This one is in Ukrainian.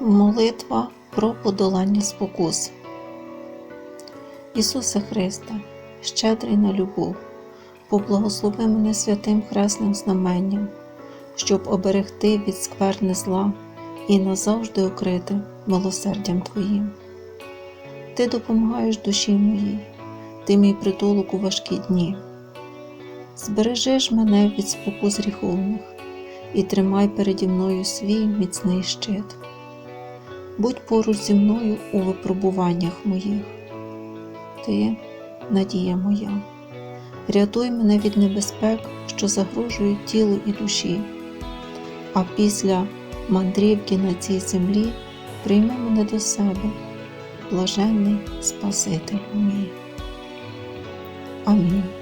Молитва про подолання спокус. Ісусе Христе, щедрий на любов, поблагослови мене святим хресним знаменням, щоб оберегти від скверни зла і назавжди укрити милосердям Твоїм. Ти допомагаєш душі моїй, ти мій притулок у важкі дні. Збережи ж мене від спокус гріховних і тримай переді мною свій міцний щит. Будь поруч зі мною у випробуваннях моїх. Ти, надія моя, рятуй мене від небезпек, що загрожують тілу і душі, а після мандрівки на цій землі прийми мене до себе, блаженний Спаситель мій. Амінь.